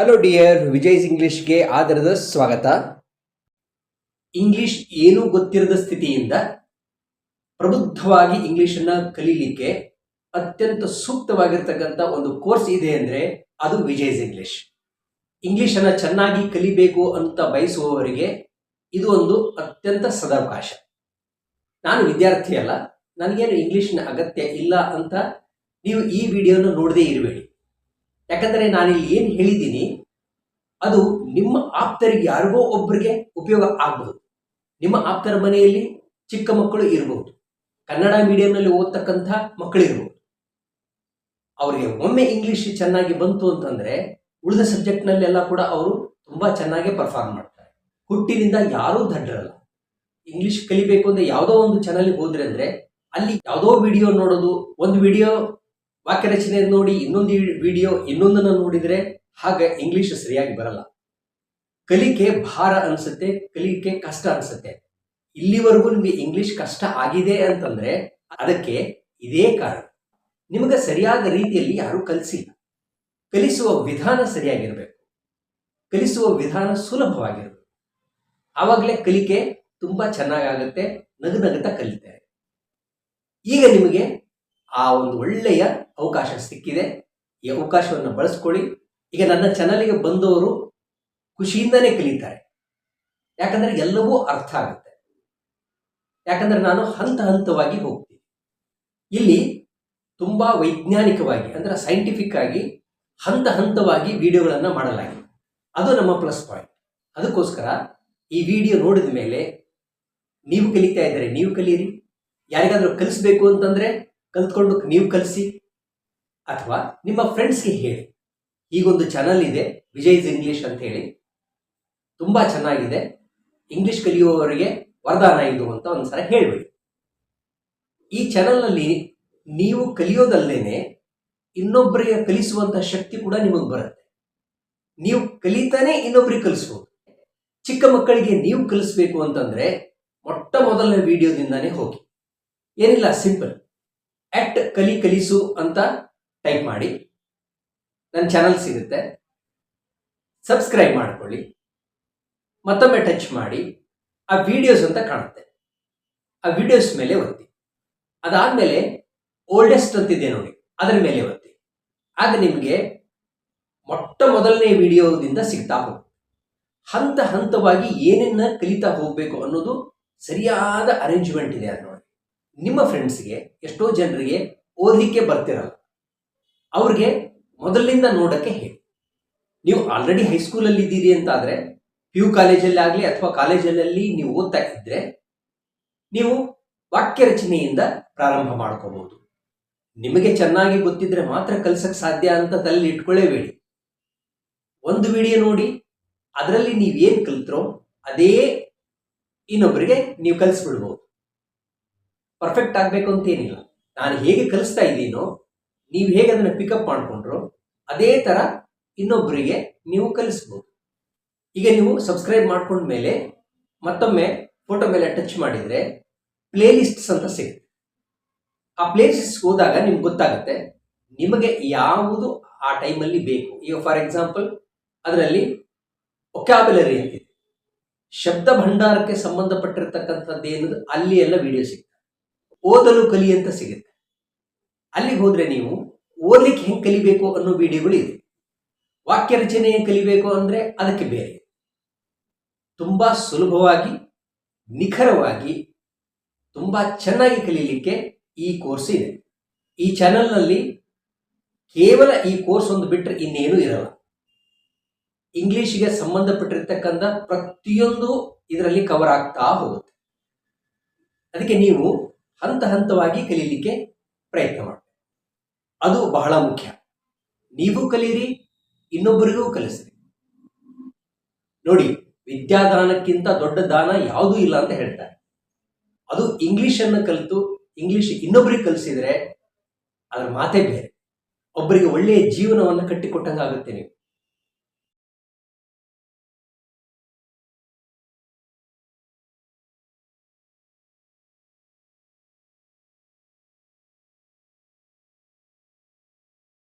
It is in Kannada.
ಹಲೋ ಡಿಯರ್ ವಿಜಯ್ಸ್ ಇಂಗ್ಲಿಷ್ಗೆ ಆದರದ ಸ್ವಾಗತ. ಇಂಗ್ಲಿಷ್ ಏನೂ ಗೊತ್ತಿರದ ಸ್ಥಿತಿಯಿಂದ ಪ್ರಬುದ್ಧವಾಗಿ ಇಂಗ್ಲಿಷನ್ನ ಕಲೀಲಿಕ್ಕೆ ಅತ್ಯಂತ ಸೂಕ್ತವಾಗಿರ್ತಕ್ಕಂಥ ಒಂದು ಕೋರ್ಸ್ ಇದೆ ಅಂದರೆ ಅದು ವಿಜಯ್ಸ್ ಇಂಗ್ಲಿಷ್ ಇಂಗ್ಲಿಷನ್ನು ಚೆನ್ನಾಗಿ ಕಲಿಬೇಕು ಅಂತ ಬಯಸುವವರಿಗೆ ಇದು ಒಂದು ಅತ್ಯಂತ ಸದಾವಕಾಶ. ನಾನು ವಿದ್ಯಾರ್ಥಿ ಅಲ್ಲ ನನಗೇನು ಇಂಗ್ಲಿಷ್ನ ಅಗತ್ಯ ಇಲ್ಲ ಅಂತ ನೀವು ಈ ವಿಡಿಯೋನ ನೋಡದೇ ಇರಬೇಡಿ. ಯಾಕಂದರೆ ನಾನಿಲ್ಲಿ ಏನು ಹೇಳಿದ್ದೀನಿ, ಅದು ನಿಮ್ಮ ಆಪ್ತರಿಗೆ ಯಾರಿಗೋ ಒಬ್ಬರಿಗೆ ಉಪಯೋಗ ಆಗಬಹುದು. ನಿಮ್ಮ ಆಪ್ತರ ಮನೆಯಲ್ಲಿ ಚಿಕ್ಕ ಮಕ್ಕಳು ಇರಬಹುದು. ಕನ್ನಡ ಮೀಡಿಯಂನಲ್ಲಿ ಓದ್ತಕ್ಕಂಥ ಮಕ್ಕಳು ಅವರಿಗೆ ಒಮ್ಮೆ ಇಂಗ್ಲಿಷ್ ಚೆನ್ನಾಗಿ ಬಂತು ಅಂತಂದ್ರೆ, ಉಳಿದ ಸಬ್ಜೆಕ್ಟ್ನಲ್ಲೆಲ್ಲ ಕೂಡ ಅವರು ತುಂಬಾ ಚೆನ್ನಾಗಿ ಪರ್ಫಾರ್ಮ್ ಮಾಡ್ತಾರೆ. ಹುಟ್ಟಿನಿಂದ ಯಾರೂ ದಡ್ಡರಲ್ಲ. ಇಂಗ್ಲಿಷ್ ಕಲಿಬೇಕು ಅಂದ್ರೆ ಯಾವುದೋ ಒಂದು ಚಾನಲ್ಗೆ ಹೋದ್ರೆ ಅಂದರೆ, ಅಲ್ಲಿ ಯಾವುದೋ ವಿಡಿಯೋ ನೋಡೋದು, ಒಂದು ವಿಡಿಯೋ ವಾಕ್ಯ ರಚನೆ ನೋಡಿ, ಇನ್ನೊಂದು ವಿಡಿಯೋ ಇನ್ನೊಂದನ್ನು ನೋಡಿದ್ರೆ ಹಾಗೆ ಇಂಗ್ಲಿಷ್ ಸರಿಯಾಗಿ ಬರಲ್ಲ. ಕಲಿಕೆ ಭಾರ ಅನಿಸುತ್ತೆ, ಕಲಿಕೆ ಕಷ್ಟ ಅನಿಸುತ್ತೆ. ಇಲ್ಲಿವರೆಗೂ ನಿಮಗೆ ಇಂಗ್ಲಿಷ್ ಕಷ್ಟ ಆಗಿದೆ ಅಂತಂದ್ರೆ ಅದಕ್ಕೆ ಇದೇ ಕಾರಣ. ನಿಮಗೆ ಸರಿಯಾದ ರೀತಿಯಲ್ಲಿ ಯಾರೂ ಕಲಿಸಿಲ್ಲ. ಕಲಿಸುವ ವಿಧಾನ ಸರಿಯಾಗಿರಬೇಕು. ಕಲಿಸುವ ವಿಧಾನ ಸುಲಭವಾಗಿರಬೇಕು. ಆವಾಗಲೇ ಕಲಿಕೆ ತುಂಬ ಚೆನ್ನಾಗಾಗುತ್ತೆ, ನಗು ನಗುತ್ತಾ ಕಲಿತಾರೆ. ಈಗ ನಿಮಗೆ ಆ ಒಂದು ಒಳ್ಳೆಯ ಅವಕಾಶ ಸಿಕ್ಕಿದೆ. ಈ ಅವಕಾಶವನ್ನು ಬಳಸ್ಕೊಳ್ಳಿ. ಈಗ ನನ್ನ ಚಾನಲ್ಗೆ ಬಂದವರು ಖುಷಿಯಿಂದನೇ ಕಲಿತಾರೆ. ಯಾಕಂದ್ರೆ ಎಲ್ಲವೂ ಅರ್ಥ ಆಗುತ್ತೆ. ಯಾಕಂದ್ರೆ ನಾನು ಹಂತ ಹಂತವಾಗಿ ಹೋಗ್ತೀನಿ. ಇಲ್ಲಿ ತುಂಬಾ ವೈಜ್ಞಾನಿಕವಾಗಿ, ಅಂದ್ರೆ ಸೈಂಟಿಫಿಕ್ ಆಗಿ ಹಂತ ಹಂತವಾಗಿ ವಿಡಿಯೋಗಳನ್ನು ಮಾಡಲಾಗಿದೆ. ಅದು ನಮ್ಮ ಪ್ಲಸ್ ಪಾಯಿಂಟ್ ಅದಕ್ಕೋಸ್ಕರ ಈ ವಿಡಿಯೋ ನೋಡಿದ ಮೇಲೆ ನೀವು ಕಲಿತಾ ಇದ್ದರೆ ನೀವು ಕಲೀರಿ ಯಾರಿಗಾದರೂ ಕಲಿಸ್ಬೇಕು ಅಂತಂದ್ರೆ ಕಲ್ತ್ಕೊಂಡು ನೀವು ಕಲಿಸಿ ಅಥವಾ ನಿಮ್ಮ ಫ್ರೆಂಡ್ಸ್ಗೆ ಹೇಳಿ. ಈಗೊಂದು ಚಾನಲ್ ಇದೆ ವಿಜಯ್ಸ್ ಇಂಗ್ಲಿಷ್ ಅಂತ ಹೇಳಿ. ತುಂಬಾ ಚೆನ್ನಾಗಿದೆ. ಇಂಗ್ಲಿಷ್ ಕಲಿಯುವವರಿಗೆ ವರದಾನ ಇದು ಅಂತ ಒಂದ್ಸಲ ಹೇಳಬೇಡಿ. ಈ ಚಾನಲ್ನಲ್ಲಿ ನೀವು ಕಲಿಯೋದಲ್ಲೇನೆ ಇನ್ನೊಬ್ಬರಿಗೆ ಕಲಿಸುವಂತ ಶಕ್ತಿ ಕೂಡ ನಿಮಗೆ ಬರುತ್ತೆ. ನೀವು ಕಲಿತಾನೆ ಇನ್ನೊಬ್ಬರಿಗೆ ಕಲಿಸ್ಬೋದು. ಚಿಕ್ಕ ಮಕ್ಕಳಿಗೆ ನೀವು ಕಲಿಸ್ಬೇಕು ಅಂತಂದ್ರೆ ಮೊಟ್ಟ ಮೊದಲನೇ ವಿಡಿಯೋದಿಂದಾನೇ ಹೋಗಿ. ಏನಿಲ್ಲ ಸಿಂಪಲ್ ಅಟ್ ಕಲಿ ಕಲಿಸು ಅಂತ ಟೈಪ್ ಮಾಡಿ. ನನ್ನ ಚಾನಲ್ ಸಿಗುತ್ತೆ. ಸಬ್ಸ್ಕ್ರೈಬ್ ಮಾಡ್ಕೊಳ್ಳಿ. ಮತ್ತೊಮ್ಮೆ ಟಚ್ ಮಾಡಿ. ಆ ವಿಡಿಯೋಸ್ ಅಂತ ಕಾಣುತ್ತೆ. ಆ ವಿಡಿಯೋಸ್ ಮೇಲೆ ಒತ್ತಿ. ಅದಾದಮೇಲೆ ಓಲ್ಡೆಸ್ಟ್ ಅಂತಿದೆ ನೋಡಿ. ಅದರ ಮೇಲೆ ಒತ್ತಿ. ಆಗ ನಿಮಗೆ ಮೊಟ್ಟ ಮೊದಲನೇ ವಿಡಿಯೋದಿಂದ ಸಿಗ್ತಾ ಹೋಗುತ್ತೆ. ಹಂತ ಹಂತವಾಗಿ ಏನನ್ನ ಕಲಿತಾ ಹೋಗಬೇಕು ಅನ್ನೋದು ಸರಿಯಾದ ಅರೇಂಜ್ಮೆಂಟ್ ಇದೆ ಅದು ನಿಮ್ಮ ಫ್ರೆಂಡ್ಸ್ಗೆ ಎಷ್ಟೋ ಜನರಿಗೆ ಓದಲಿಕ್ಕೆ ಬರ್ತಿರಲ್ಲ. ಅವ್ರಿಗೆ ಮೊದಲಿನಿಂದ ನೋಡೋಕ್ಕೆ ಹೇಳಿ. ನೀವು ಆಲ್ರೆಡಿ ಹೈಸ್ಕೂಲಲ್ಲಿ ಇದ್ದೀರಿ ಅಂತಾದ್ರೆ ಪಿ ಯು ಕಾಲೇಜಲ್ಲಿ ಆಗಲಿ ಅಥವಾ ಕಾಲೇಜಲ್ಲಿ ನೀವು ಓದ್ತಾ ಇದ್ದರೆ ನೀವು ವಾಕ್ಯ ರಚನೆಯಿಂದ ಪ್ರಾರಂಭ ಮಾಡ್ಕೋಬಹುದು. ನಿಮಗೆ ಚೆನ್ನಾಗಿ ಗೊತ್ತಿದ್ರೆ ಮಾತ್ರ ಕಲಿಸಕ್ಕೆ ಸಾಧ್ಯ ಅಂತ ತಲೆಯಲ್ಲಿ ಇಟ್ಕೊಳ್ಳೇಬೇಡಿ. ಒಂದು ವಿಡಿಯೋ ನೋಡಿ, ಅದರಲ್ಲಿ ನೀವೇನು ಕಲಿತ್ರೋ, ಅದೇ ಇನ್ನೊಬ್ಬರಿಗೆ ನೀವು ಕಲಿಸ್ಬಿಡ್ಬೋದು. ಪರ್ಫೆಕ್ಟ್ ಆಗಬೇಕು ಅಂತ ಏನಿಲ್ಲ ನಾನು ಹೇಗೆ ಕಲಿಸ್ತಾ ಇದ್ದೀನೋ, ನೀವು ಹೇಗೆ ಅದನ್ನು ಪಿಕಪ್ ಮಾಡಿಕೊಂಡ್ರು, ಅದೇ ಥರ ಇನ್ನೊಬ್ಬರಿಗೆ ನೀವು ಕಲಿಸ್ಬೋದು. ಈಗ ನೀವು ಸಬ್ಸ್ಕ್ರೈಬ್ ಮಾಡಿಕೊಂಡ ಮೇಲೆ ಮತ್ತೊಮ್ಮೆ ಫೋಟೋ ಮೇಲೆ ಟಚ್ ಮಾಡಿದರೆ ಪ್ಲೇ ಲಿಸ್ಟ್ಸ್ ಅಂತ ಸಿಗುತ್ತೆ. ಆ ಪ್ಲೇ ಲಿಸ್ಟ್ ಹೋದಾಗ ನಿಮ್ಗೆ ಗೊತ್ತಾಗುತ್ತೆ, ನಿಮಗೆ ಯಾವುದು ಆ ಟೈಮಲ್ಲಿ ಬೇಕು. ಈಗ ಫಾರ್ ಎಕ್ಸಾಂಪಲ್ ಅದರಲ್ಲಿ ಒಕ್ಯಾಬುಲರಿ ಅಂತಿದೆ. ಶಬ್ದ ಭಂಡಾರಕ್ಕೆ ಸಂಬಂಧಪಟ್ಟಿರ್ತಕ್ಕಂಥದ್ದು ಏನದು, ಅಲ್ಲಿ ಎಲ್ಲ ವಿಡಿಯೋ ಸಿಗುತ್ತೆ ಓದಲು ಕಲಿ ಅಂತ ಸಿಗುತ್ತೆ. ಅಲ್ಲಿಗೆ ಹೋದ್ರೆ ನೀವು ಓದ್ಲಿಕ್ಕೆ ಹೆಂಗೆ ಕಲಿಬೇಕು ಅನ್ನೋ ವಿಡಿಯೋಗಳು ಇದೆ. ವಾಕ್ಯ ರಚನೆ ಹೆಂಗೆ ಕಲಿಬೇಕು ಅಂದ್ರೆ ಅದಕ್ಕೆ ಬೇರೆ. ತುಂಬಾ ಸುಲಭವಾಗಿ, ನಿಖರವಾಗಿ, ತುಂಬಾ ಚೆನ್ನಾಗಿ ಕಲೀಲಿಕ್ಕೆ ಈ ಕೋರ್ಸ್ ಇದೆ. ಈ ಚಾನಲ್ನಲ್ಲಿ ಕೇವಲ ಈ ಕೋರ್ಸ್ ಒಂದು ಬಿಟ್ಟರೆ ಇನ್ನೇನು ಇರಲ್ಲ. ಇಂಗ್ಲಿಷ್ಗೆ ಸಂಬಂಧಪಟ್ಟಿರ್ತಕ್ಕಂಥ ಪ್ರತಿಯೊಂದು ಇದರಲ್ಲಿ ಕವರ್ ಆಗ್ತಾ ಹೋಗುತ್ತೆ. ಅದಕ್ಕೆ ನೀವು ಹಂತ ಹಂತವಾಗಿ ಕಲೀಲಿಕ್ಕೆ ಪ್ರಯತ್ನ ಮಾಡಿ ಅದು ಬಹಳ ಮುಖ್ಯ. ನೀವು ಕಲಿಯಿರಿ ಇನ್ನೊಬ್ಬರಿಗೂ ಕಲಿಸ್ರಿ. ನೋಡಿ, ವಿದ್ಯಾದಾನಕ್ಕಿಂತ ದೊಡ್ಡ ದಾನ ಯಾವುದೂ ಇಲ್ಲ ಅಂತ ಹೇಳ್ತಾರೆ. ಅದು ಇಂಗ್ಲಿಷ್ ಅನ್ನು ಕಲಿತು, ಇಂಗ್ಲಿಷ್ ಇನ್ನೊಬ್ಬರಿಗೆ ಕಲಿಸಿದರೆ ಅದರ ಮಾತೇ ಬೇರೆ. ಒಬ್ಬರಿಗೆ ಒಳ್ಳೆಯ ಜೀವನವನ್ನು ಕಟ್ಟಿಕೊಟ್ಟಂಗಾಗುತ್ತೆ ನೀವು.